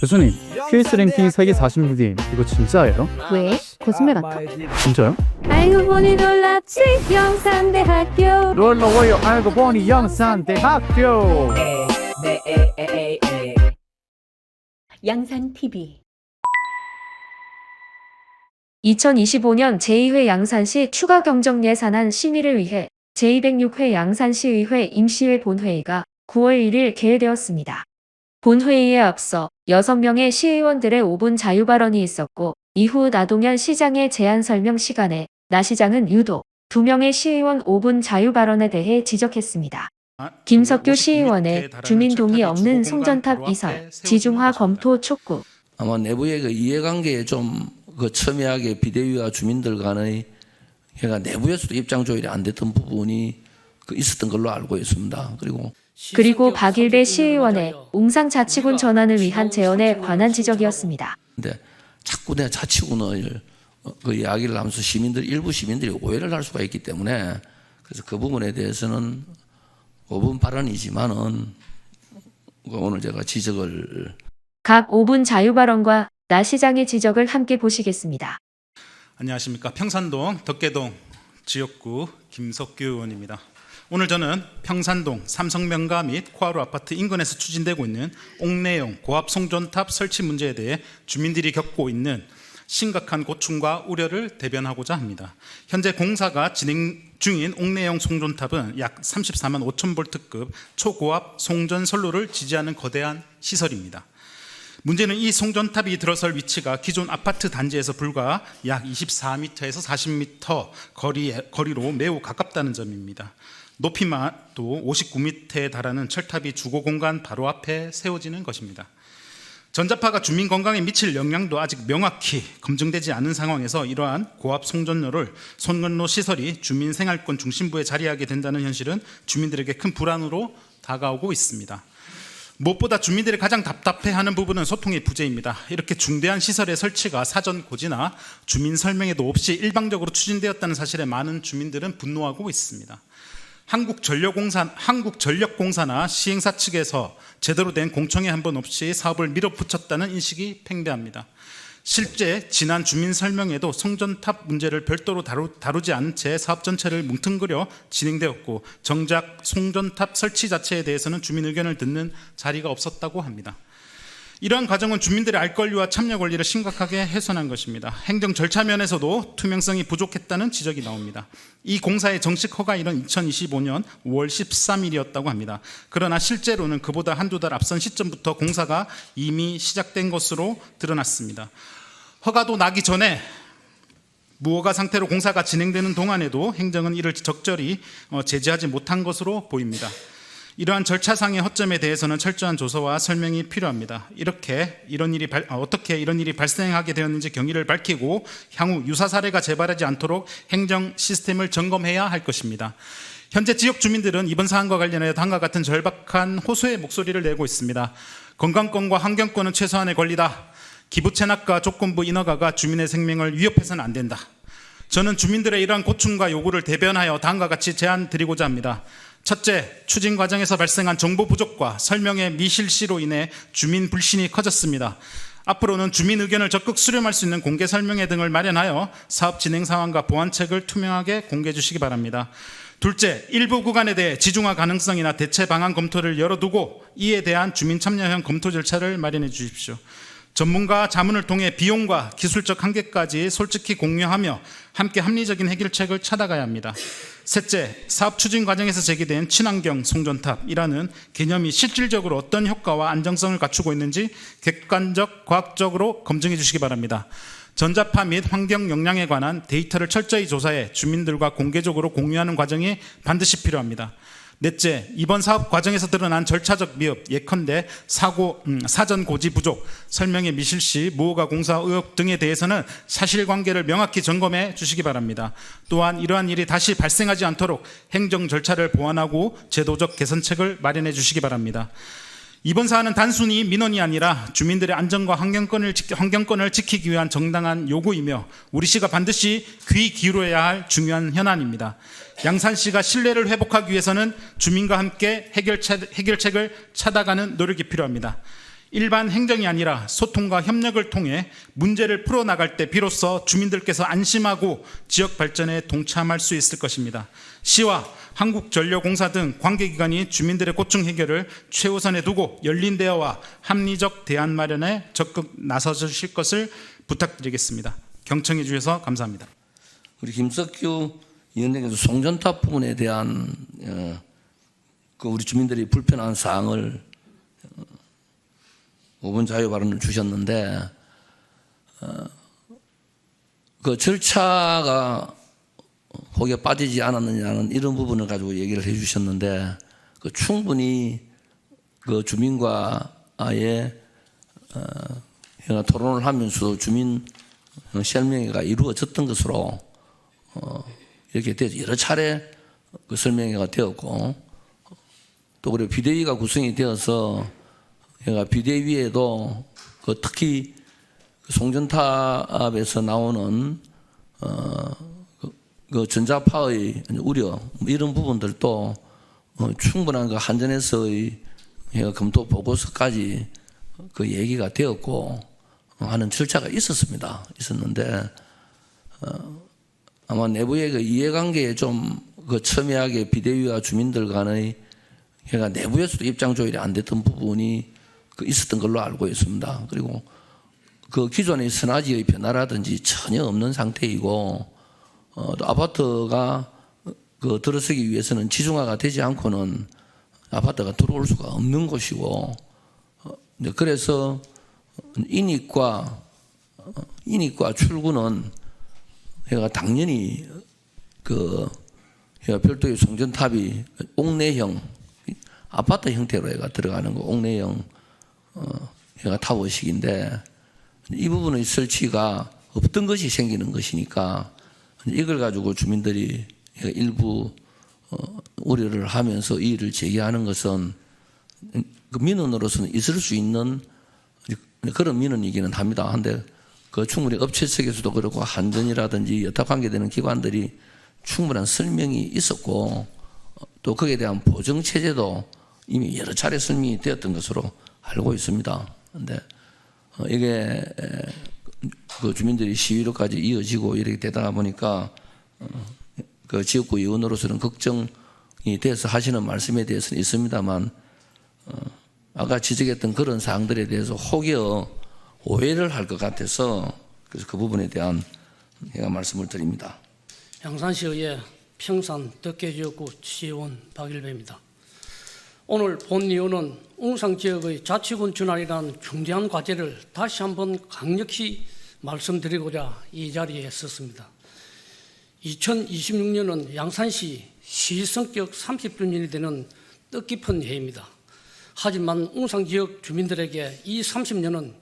교수님, QS 랭킹 세계 46위 이거 진짜예요? 왜? 거짓말 같아? 진짜요? 알고 보니 놀랍지 영산대학교 놀러와요 알고 보니 영산대학교 양산 TV 2025년 제2회 양산시 추가 경정 예산안 심의를 위해 제206회 양산시의회 임시회 본회의가 9월 1일 개회되었습니다. 본회의에 앞서 6명의 시의원들의 5분 자유 발언이 있었고 이후 나동현 시장의 제안 설명 시간에 나 시장은 유독 2명의 시의원 5분 자유 발언에 대해 지적했습니다. 김석규 시의원의 주민 동의 없는 송전탑 이설, 지중화 검토 촉구, 아마 내부의 그 이해관계에 좀그 첨예하게 비대위와 주민들 간의 그러니까 내부에서도 입장 조율이 안 됐던 부분이 그 있었던 걸로 알고 있습니다. 그리고 그리고 박일배 시의원의 웅상 자치군 전환을 위한 재원에 관한 지적이었습니다. 근데 자꾸 내 자치군을 어, 그 이야기를 하면서 시민들 일부 시민들이 오해를 할 수가 있기 때문에 그래서 그 부분에 대해서는 5분 발언이지만은 그 오늘 제가 지적을 각 5분 자유 발언과 나 시장의 지적을 함께 보시겠습니다. 안녕하십니까 평산동 덕계동 지역구 김석규 의원입니다. 오늘 저는 평산동 삼성명가 및 코아루 아파트 인근에서 추진되고 있는 옥내용 고압 송전탑 설치 문제에 대해 주민들이 겪고 있는 심각한 고충과 우려를 대변하고자 합니다. 현재 공사가 진행 중인 옥내용 송전탑은 약 34만 5천 볼트급 초고압 송전 선로를 지지하는 거대한 시설입니다. 문제는 이 송전탑이 들어설 위치가 기존 아파트 단지에서 불과 약 24m에서 40m 거리, 거리로 매우 가깝다는 점입니다. 높이만 또 59m에 달하는 철탑이 주거 공간 바로 앞에 세워지는 것입니다. 전자파가 주민 건강에 미칠 영향도 아직 명확히 검증되지 않은 상황에서 이러한 고압 송전로를 손건로 시설이 주민 생활권 중심부에 자리하게 된다는 현실은 주민들에게 큰 불안으로 다가오고 있습니다. 무엇보다 주민들이 가장 답답해하는 부분은 소통의 부재입니다. 이렇게 중대한 시설의 설치가 사전 고지나 주민 설명에도 없이 일방적으로 추진되었다는 사실에 많은 주민들은 분노하고 있습니다. 한국전력공사, 한국전력공사나 시행사 측에서 제대로 된 공청회 한 번 없이 사업을 밀어붙였다는 인식이 팽배합니다. 실제 지난 주민 설명에도 송전탑 문제를 별도로 다루, 다루 지 않은 채 사업 전체를 뭉뚱그려 진행되었고 정작 송전탑 설치 자체에 대해서는 주민 의견을 듣는 자리가 없었다고 합니다. 이러한 과정은 주민들의 알 권리와 참여 권리를 심각하게 훼손한 것입니다. 행정 절차 면에서도 투명성이 부족했다는 지적이 나옵니다. 이 공사의 정식 허가일은 2025년 5월 13일이었다고 합니다. 그러나 실제로는 그보다 한두 달 앞선 시점부터 공사가 이미 시작된 것으로 드러났습니다. 허가도 나기 전에 무허가 상태로 공사가 진행되는 동안에도 행정은 이를 적절히 어, 제재하지 못한 것으로 보입니다. 이러한 절차상의 허점에 대해서는 철저한 조사와 설명이 필요합니다. 이렇게 이런 일이 발- 어, 어떻게 이런 일이 발생하게 되었는지 경위를 밝히고 향후 유사 사례가 재발하지 않도록 행정 시스템을 점검해야 할 것입니다. 현재 지역 주민들은 이번 사안과 관련해 다음과 같은 절박한 호소의 목소리를 내고 있습니다. 건강권과 환경권은 최소한의 권리다. 기부 체납과 조건부 인허가가 주민의 생명을 위협해서는 안 된다. 저는 주민들의 이러한 고충과 요구를 대변하여 다음과 같이 제안 드리고자 합니다. 첫째, 추진 과정에서 발생한 정보 부족과 설명의 미실시로 인해 주민 불신이 커졌습니다. 앞으로는 주민 의견을 적극 수렴할 수 있는 공개 설명회 등을 마련하여 사업 진행 상황과 보완책을 투명하게 공개해 주시기 바랍니다. 둘째, 일부 구간에 대해 지중화 가능성이나 대체 방안 검토를 열어두고 이에 대한 주민 참여형 검토 절차를 마련해 주십시오. 전문가 자문을 통해 비용과 기술적 한계까지 솔직히 공유하며 함께 합리적인 해결책을 찾아가야 합니다. 셋째, 사업 추진 과정에서 제기된 친환경 송전탑이라는 개념이 실질적으로 어떤 효과와 안정성을 갖추고 있는지 객관적, 과학적으로 검증해 주시기 바랍니다. 전자파 및 환경 영향에 관한 데이터를 철저히 조사해 주민들과 공개적으로 공유하는 과정이 반드시 필요합니다. 넷째, 이번 사업 과정에서 드러난 절차적 미흡, 예컨대 사고, 음, 사전 고지 부족, 설명의 미실시, 무허가 공사 의혹 등에 대해서는 사실관계를 명확히 점검해 주시기 바랍니다. 또한 이러한 일이 다시 발생하지 않도록 행정 절차를 보완하고 제도적 개선책을 마련해 주시기 바랍니다. 이번 사안은 단순히 민원이 아니라 주민들의 안전과 환경권을, 지- 환경권을 지키기 위한 정당한 요구이며 우리 시가 반드시 귀 기울여야 할 중요한 현안입니다. 양산시가 신뢰를 회복하기 위해서는 주민과 함께 해결책, 해결책을 찾아가는 노력이 필요합니다. 일반 행정이 아니라 소통과 협력을 통해 문제를 풀어나갈 때 비로소 주민들께서 안심하고 지역 발전에 동참할 수 있을 것입니다. 시와 한국전력공사 등 관계기관이 주민들의 고충 해결을 최우선에 두고 열린 대화와 합리적 대안 마련에 적극 나서 주실 것을 부탁드리겠습니다. 경청해 주셔서 감사합니다. 우리 김석규 위원장께서 송전탑 부분에 대한 어, 그 우리 주민들이 불편한 사항을 어, 5분 자유 발언을 주셨는데 어, 그 절차가 거기에 빠지지 않았느냐는 이런 부분을 가지고 얘기를 해주셨는데 그 충분히 그 주민과의 어, 토론을 하면서 주민 설명회가 이루어졌던 것으로 어, 이렇게 돼 여러 차례 그 설명회가 되었고 또 그리고 비대위가 구성이 되어서 얘가 비대위에도 그 특히 그 송전탑에서 나오는 어, 그, 그 전자파의 우려 뭐 이런 부분들도 어, 충분한 그 한전에서의 검토 보고서까지 그 얘기가 되었고 어, 하는 절차가 있었습니다. 있었는데 어, 아마 내부의 그 이해관계에 좀 그 첨예하게 비대위와 주민들 간의 얘가 내부에서도 입장 조율이 안 됐던 부분이 그 있었던 걸로 알고 있습니다. 그리고 그 기존의 선화지의 변화라든지 전혀 없는 상태이고 어, 또 아파트가 그 들어서기 위해서는 지중화가 되지 않고는 아파트가 들어올 수가 없는 곳이고 어, 그래서 인입과 어, 인입과 출구는 얘가 당연히 그 별도의 송전탑이 옥내형 아파트 형태로 얘가 들어가는 거 옥내형 어, 얘가 타워식인데 이 부분의 설치가 없던 것이 생기는 것이니까 이걸 가지고 주민들이 일부 어, 우려를 하면서 이 일을 제기하는 것은 그 민원으로서는 있을 수 있는 그런 민원이기는 합니다. 한데 그 충분히 업체 측에서도 그렇고 한전이라든지 여타 관계되는 기관들이 충분한 설명이 있었고 어, 또 거기에 대한 보정 체제도 이미 여러 차례 설명이 되었던 것으로 알고 있습니다. 근데 어, 이게 에, 그 주민들이 시위로까지 이어지고 이렇게 되다 보니까 어, 그 지역구 의원으로서는 걱정이 돼서 하시는 말씀에 대해서는 있습니다만 어, 아까 지적했던 그런 사항들에 대해서 혹여 오해를 할 것 같아서 그래서 그 부분에 대한 제가 말씀을 드립니다. 양산시의회 평산 덕계지역구 시의원 박일배입니다. 오늘 본의원은 웅상 지역의 자치군 준활이라는 중대한 과제를 다시 한번 강력히 말씀드리고자 이 자리에 섰습니다. 2026년은 양산시 시성격 30주년이 되는 뜻깊은 해입니다. 하지만 웅상 지역 주민들에게 이 30년은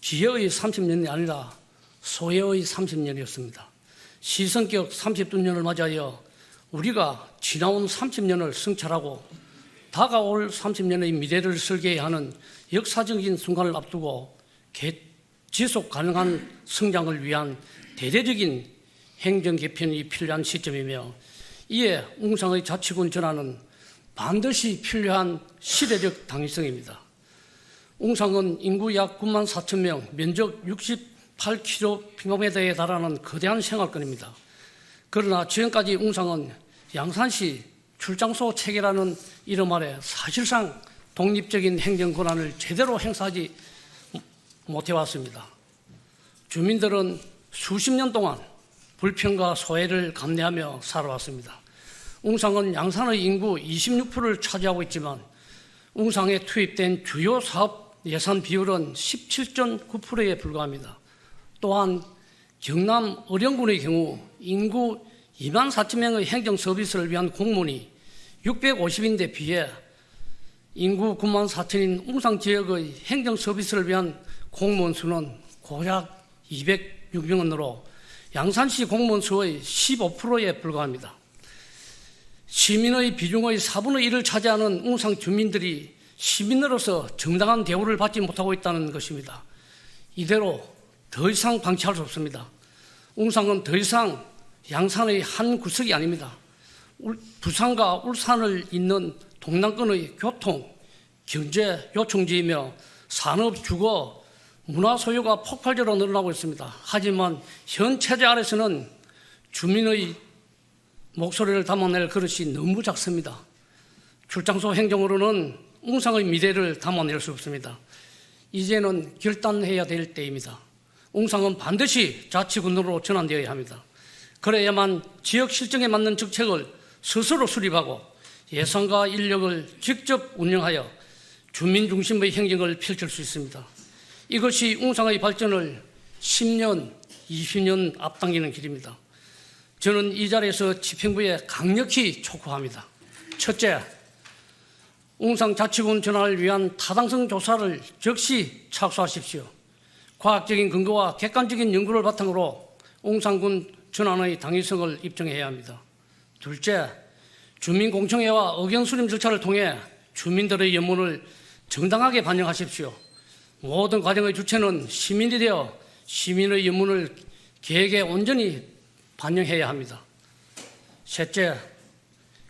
기회의 30년이 아니라 소외의 30년이었습니다. 시성격 30주년을 맞이하여 우리가 지나온 30년을 성찰하고 다가올 30년의 미래를 설계해야 하는 역사적인 순간을 앞두고 개- 지속 가능한 성장을 위한 대대적인 행정 개편이 필요한 시점이며 이에 웅상의 자치군 전환은 반드시 필요한 시대적 당위성입니다. 웅상은 인구 약 9만 4천 명, 면적 68km에 달하는 거대한 생활권입니다. 그러나 지금까지 웅상은 양산시 출장소 체계라는 이름 아래 사실상 독립적인 행정 권한을 제대로 행사하지 못해왔습니다. 주민들은 수십 년 동안 불평과 소외를 감내하며 살아왔습니다. 웅상은 양산의 인구 26%를 차지하고 있지만 웅상에 투입된 주요 사업 예산 비율은 17.9%에 불과합니다. 또한 경남 어령군의 경우 인구 2만 4천 명의 행정 서비스를 위한 공무원이 650인데 비해 인구 9만 4천인 웅상 지역의 행정 서비스를 위한 공무원 수는 고작 206명으로 양산시 공무원 수의 15%에 불과합니다. 시민의 비중의 4분의 1을 차지하는 웅상 주민들이 시민으로서 정당한 대우를 받지 못하고 있다는 것입니다. 이대로 더 이상 방치할 수 없습니다. 웅상은 더 이상 양산의 한 구석이 아닙니다. 울- 부산과 울산을 잇는 동남권의 교통, 경제 요충지이며 산업, 주거, 문화 소유가 폭발적으로 늘어나고 있습니다. 하지만 현 체제 아래서는 주민의 목소리를 담아낼 그릇이 너무 작습니다. 출장소 행정으로는 웅상의 미래를 담아낼 수 없습니다. 이제는 결단해야 될 때입니다. 웅상은 반드시 자치군으로 전환되어야 합니다. 그래야만 지역 실정에 맞는 정책을 스스로 수립하고 예산과 인력을 직접 운영하여 주민 중심의 행정을 펼칠 수 있습니다. 이것이 웅상의 발전을 10년, 20년 앞당기는 길입니다. 저는 이 자리에서 집행부에 강력히 촉구합니다. 첫째, 웅상 자치군 전환을 위한 타당성 조사를 즉시 착수하십시오. 과학적인 근거와 객관적인 연구를 바탕으로 웅상군 전환의 당위성을 입증해야 합니다. 둘째, 주민 공청회와 의견 수렴 절차를 통해 주민들의 염원을 정당하게 반영하십시오. 모든 과정의 주체는 시민이 되어 시민의 염원을 계획에 온전히 반영해야 합니다. 셋째,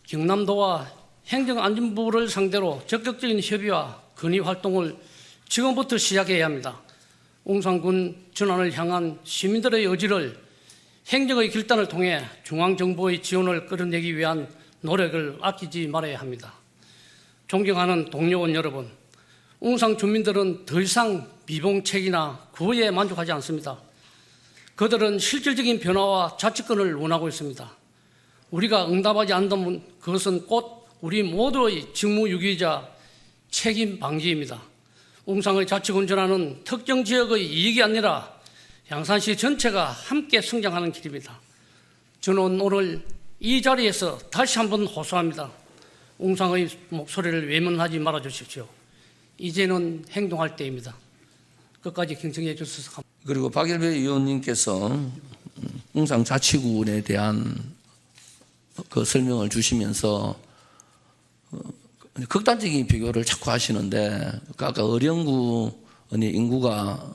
경남도와 행정안전부를 상대로 적극적인 협의와 건의 활동을 지금부터 시작해야 합니다. 웅산군 전환을 향한 시민들의 의지를 행정의 결단을 통해 중앙정부의 지원을 끌어내기 위한 노력을 아끼지 말아야 합니다. 존경하는 동료원 여러분, 웅상 주민들은 더 이상 미봉책이나 구호에 만족하지 않습니다. 그들은 실질적인 변화와 자치권을 원하고 있습니다. 우리가 응답하지 않다면 그것은 곧 우리 모두의 직무유기이자 책임 방지입니다. 웅상의 자치권 전환은 특정 지역의 이익이 아니라 양산시 전체가 함께 성장하는 길입니다. 저는 오늘 이 자리에서 다시 한번 호소합니다. 웅상의 목소리를 외면하지 말아 주십시오. 이제는 행동할 때입니다. 끝까지 경청해 주셔서 감사합니다. 그리고 박일배 의원님께서 음, 웅상 자치구에 대한 그 설명을 주시면서 어, 극단적인 비교를 자꾸 하시는데 그 아까 어령구 인구가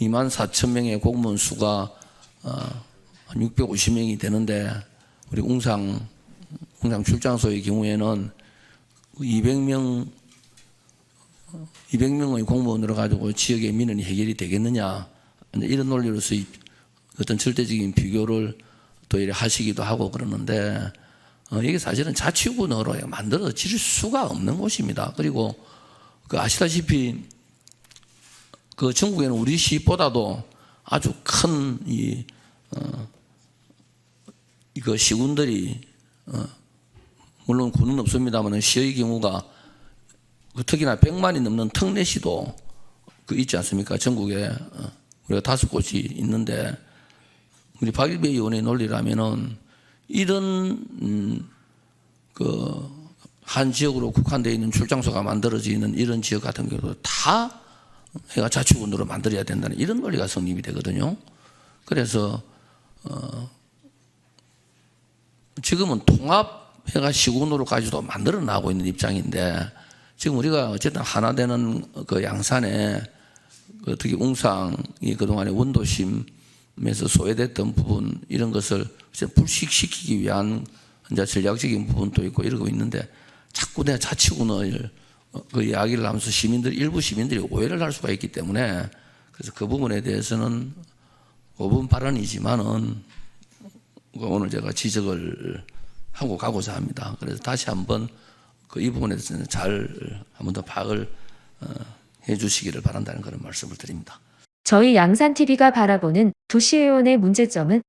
2만 4천 명의 공무원 수가 어, 한 650명이 되는데 우리 웅상 웅상 출장소의 경우에는 200명 200명의 공무원으로 가지고 지역의 민원이 해결이 되겠느냐. 이런 논리로서 이 어떤 절대적인 비교를 또 이래 하시기도 하고 그러는데 어, 이게 사실은 자치구으로 만들어질 수가 없는 곳입니다. 그리고 그 아시다시피 그 전국에는 우리 시보다도 아주 큰이 어, 이거 시군들이 어, 물론 군은 없습니다만 시의 경우가 그 특히나 100만이 넘는 특례시도 그 있지 않습니까? 전국에 어, 우리가 다섯 곳이 있는데 우리 박일배 의원의 논리라면은 이런 음, 그 한 지역으로 국한되어 있는 출장소가 만들어지는 이런 지역 같은 경우도 다 해가 자치군으로 만들어야 된다는 이런 논리가 성립이 되거든요. 그래서 어 지금은 통합해가 시군으로까지도 만들어 나가고 있는 입장인데 지금 우리가 어쨌든 하나 되는 그 양산에 그 특히 웅상이 그동안에 원도심 에서 소외됐던 부분 이런 것을 불식시키기 위한 이제 전략적인 부분도 있고 이러고 있는데 자꾸 내 자치군을 어, 그 이야기를 하면서 시민들 일부 시민들이 오해를 할 수가 있기 때문에 그래서 그 부분에 대해서는 5분 발언이지만은 그 오늘 제가 지적을 하고 가고자 합니다. 그래서 다시 한번 그 이 부분에 대해서는 잘 한 번 더 파악을 어, 해 주시기를 바란다는 그런 말씀을 드립니다. 저희 양산TV가 바라보는 도시의원의 문제점은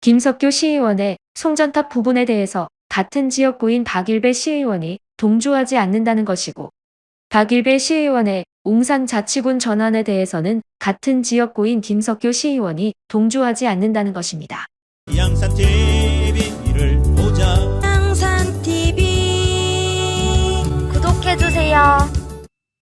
김석규 시의원의 송전탑 부분에 대해서 같은 지역구인 박일배 시의원이 동조하지 않는다는 것이고 박일배 시의원의 웅산 자치군 전환에 대해서는 같은 지역구인 김석규 시의원이 동조하지 않는다는 것입니다. 양산 TV